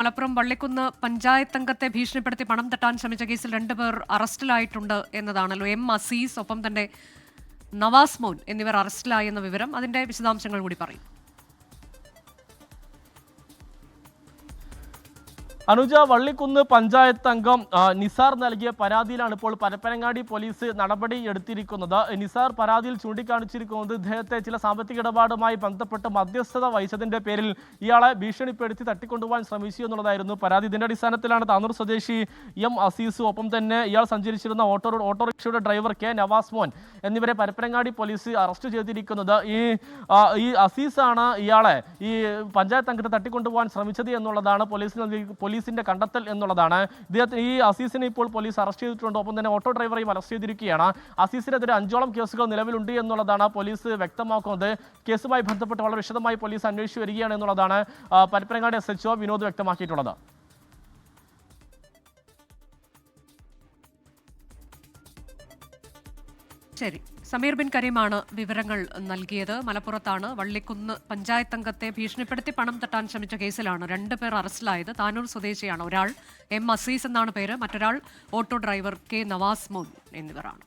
മലപ്പുറം വള്ളിക്കുന്ന് പഞ്ചായത്ത് അംഗത്തെ ഭീഷണിപ്പെടുത്തി പണം തട്ടാൻ ശ്രമിച്ച കേസിൽ രണ്ടുപേർ അറസ്റ്റിലായിട്ടുണ്ട് എന്നതാണല്ലോ. എം അസീസ് ഒപ്പം തന്നെ നവാസ് മോൻ എന്നിവർ അറസ്റ്റിലായെന്ന വിവരം അതിന്റെ വിശദാംശങ്ങൾ കൂടി പറയും. അനുജ വള്ളിക്കുന്ന് പഞ്ചായത്ത് അംഗം നിസാർ നൽകിയ പരാതിയിലാണ് ഇപ്പോൾ പരപ്പനങ്ങാടി പോലീസ് നടപടി എടുത്തിരിക്കുന്നത്. നിസാർ പരാതിയിൽ ചൂണ്ടിക്കാണിച്ചിരിക്കുന്നത് ഇദ്ദേഹത്തെ ചില സാമ്പത്തിക ഇടപാടുമായി ബന്ധപ്പെട്ട് മധ്യസ്ഥത വഹിച്ചതിന്റെ പേരിൽ ഇയാളെ ഭീഷണിപ്പെടുത്തി തട്ടിക്കൊണ്ടുപോകാൻ ശ്രമിച്ചു എന്നുള്ളതായിരുന്നു പരാതി. ഇതിന്റെ അടിസ്ഥാനത്തിലാണ് താനൂർ സ്വദേശി എം അസീസ് ഒപ്പം തന്നെ ഇയാൾ സഞ്ചരിച്ചിരുന്ന ഓട്ടോ ഓട്ടോറിക്ഷയുടെ ഡ്രൈവർ കെ നവാസ് മോൻ എന്നിവരെ പരപ്പനങ്ങാടി പോലീസ് അറസ്റ്റ് ചെയ്തിരിക്കുന്നത്. ഈ ഈ അസീസാണ് ഇയാളെ ഈ പഞ്ചായത്ത് അംഗത്തെ തട്ടിക്കൊണ്ടുപോകാൻ ശ്രമിച്ചത് എന്നുള്ളതാണ് പോലീസിന് നൽകി- പോലീസിന്റെ കണ്ടെത്തൽ എന്നുള്ളതാണ്. ഇദ്ദേഹത്തിന് ഈ അസീസിനെ ഇപ്പോൾ പോലീസ് അറസ്റ്റ് ചെയ്തിട്ടുണ്ട്. ഒപ്പം തന്നെ ഓട്ടോ ഡ്രൈവറെയും അറസ്റ്റ് ചെയ്തിരിക്കുകയാണ്. അസീസിനെതിരെ അഞ്ചോളം കേസുകൾ നിലവിലുണ്ട് എന്നുള്ളതാണ് പോലീസ് വ്യക്തമാക്കുന്നത്. കേസുമായി ബന്ധപ്പെട്ട് വളരെ വിശദമായി പോലീസ് അന്വേഷിച്ചു വരികയാണ് എന്നുള്ളതാണ് പരപ്പനങ്ങാട് എസ് എച്ച് വിനോദ് വ്യക്തമാക്കിയിട്ടുള്ളത്. ശരി. സമീർ ബിൻ കരീമാണ് വിവരങ്ങൾ നൽകിയത്. മലപ്പുറത്താണ്. വള്ളിക്കുന്ന് പഞ്ചായത്ത് അംഗത്തെ ഭീഷണിപ്പെടുത്തി പണം തട്ടാൻ ശ്രമിച്ച കേസിലാണ് രണ്ടുപേർ അറസ്റ്റിലായത്. താനൂർ സ്വദേശിയാണ് ഒരാൾ എം അസീസ് എന്നാണ് പേര്. മറ്റൊരാൾ ഓട്ടോ ഡ്രൈവർ കെ നവാസ് മോൻ എന്നിവരാണ്.